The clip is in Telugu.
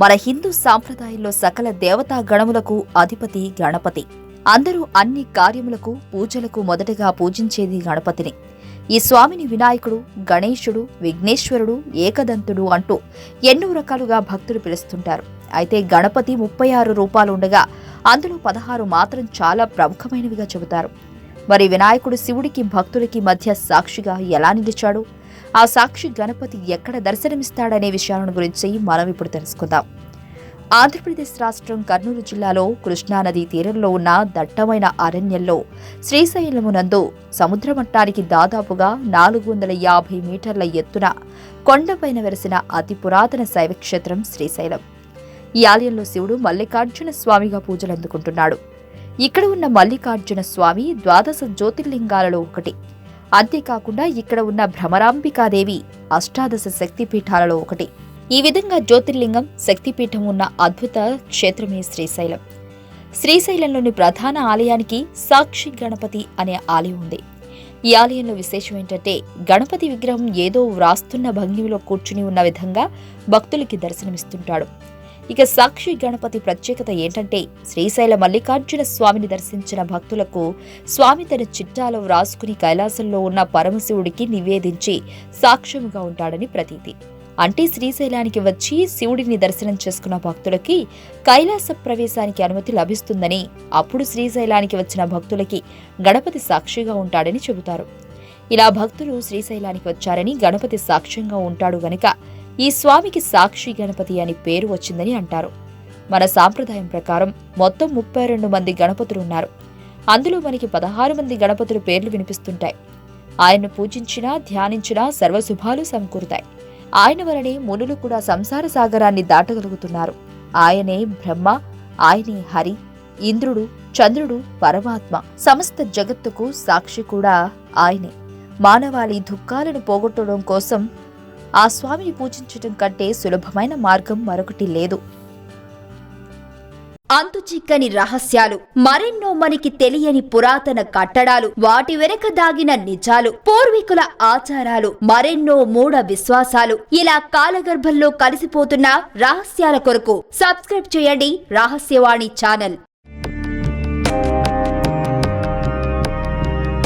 మన హిందూ సాంప్రదాయంలో సకల దేవతా గణములకు అధిపతి గణపతి. అందరూ అన్ని కార్యములకు పూజలకు మొదటగా పూజించేది గణపతిని. ఈ స్వామిని వినాయకుడు గణేశుడు విఘ్నేశ్వరుడు ఏకదంతుడు అంటూ ఎన్నో రకాలుగా భక్తులు పిలుస్తుంటారు. అయితే గణపతి ముప్పై ఆరు రూపాలు ఉండగా అందులో పదహారు మాత్రం చాలా ప్రముఖమైనవిగా చెబుతారు. మరి వినాయకుడు శివుడికి భక్తులకి మధ్య సాక్షిగా ఎలా నిలిచాడు? ఆ సాక్షి గణపతి ఎక్కడ దర్శనమిస్తాడనే విషయాలను గురించి మనం ఇప్పుడు తెలుసుకుందాం. ఆంధ్రప్రదేశ్ రాష్ట్రం కర్నూలు జిల్లాలో కృష్ణానది తీరంలో ఉన్న దట్టమైన అరణ్యంలో శ్రీశైలమునందు సముద్ర మట్టానికి దాదాపుగా నాలుగు వందల యాభై మీటర్ల ఎత్తున కొండపైన వెలసిన అతి పురాతన శైవక్షేత్రం శ్రీశైలం. ఈ ఆలయంలో శివుడు మల్లికార్జున స్వామిగా పూజలు అందుకుంటున్నాడు ఇక్కడ ఉన్న మల్లికార్జున స్వామి ద్వాదశ జ్యోతిర్లింగాలలో ఒకటి. అంతేకాకుండా ఇక్కడ ఉన్న భ్రమరాంబికాదేవి అష్టాదశ శక్తిపీఠాలలో ఒకటి. ఈ విధంగా జ్యోతిర్లింగం శక్తిపీఠం ఉన్న అద్భుత క్షేత్రమే శ్రీశైలం. శ్రీశైలంలోని ప్రధాన ఆలయానికి సాక్షి గణపతి అనే ఆలయం ఉంది. ఈ ఆలయంలో విశేషం ఏంటంటే గణపతి విగ్రహం ఏదో వ్రాస్తున్న భంగిమలో కూర్చుని ఉన్న విధంగా భక్తులకి దర్శనమిస్తుంటాడు. ఇక సాక్షి గణపతి ప్రత్యేకత ఏంటంటే శ్రీశైల మల్లికార్జున స్వామిని దర్శించిన భక్తులకు స్వామి తన చిట్టాలో వ్రాసుకుని కైలాసంలో ఉన్న పరమశివుడికి నివేదించి సాక్ష్యముగా ఉంటాడని ప్రతీతి. అంటే శ్రీశైలానికి వచ్చి శివుడిని దర్శనం చేసుకున్న భక్తులకి కైలాస ప్రవేశానికి అనుమతి లభిస్తుందని అప్పుడు శ్రీశైలానికి వచ్చిన భక్తులకి గణపతి సాక్షిగా ఉంటాడని చెబుతారు. ఇలా భక్తులు శ్రీశైలానికి వచ్చారని గణపతి సాక్ష్యంగా ఉంటాడు గనుక ఈ స్వామికి సాక్షి గణపతి అని పేరు వచ్చిందని అంటారు. మన సాంప్రదాయం ప్రకారం మొత్తం ముప్పై రెండు మంది గణపతులు ఉన్నారు. అందులో మనకి పదహారు మంది గణపతుల పేర్లు వినిపిస్తుంటాయి. ఆయన్ను పూజించినా ధ్యానించినా సర్వశుభాలు సమకూరుతాయి. ఆయన వలనే మునులు కూడా సంసార సాగరాన్ని దాటగలుగుతున్నారు. ఆయనే బ్రహ్మ ఆయనే హరి ఇంద్రుడు చంద్రుడు పరమాత్మ. సమస్త జగత్తుకు సాక్షి కూడా ఆయనే. మానవాళి దుఃఖాలను పోగొట్టడం కోసం ఆ స్వామిని పూజించటం కంటే సులభమైన మార్గం మరొకటి లేదు. అంతు చిక్కని రహస్యాలు మరెన్నో మనకి తెలియని పురాతన కట్టడాలు వాటి వెనక దాగిన నిజాలు పూర్వీకుల ఆచారాలు మరెన్నో మూఢ విశ్వాసాలు ఇలా కాలగర్భంలో కలిసిపోతున్న రహస్యాల కొరకు సబ్స్క్రైబ్ చేయండి రహస్యవాణి ఛానల్.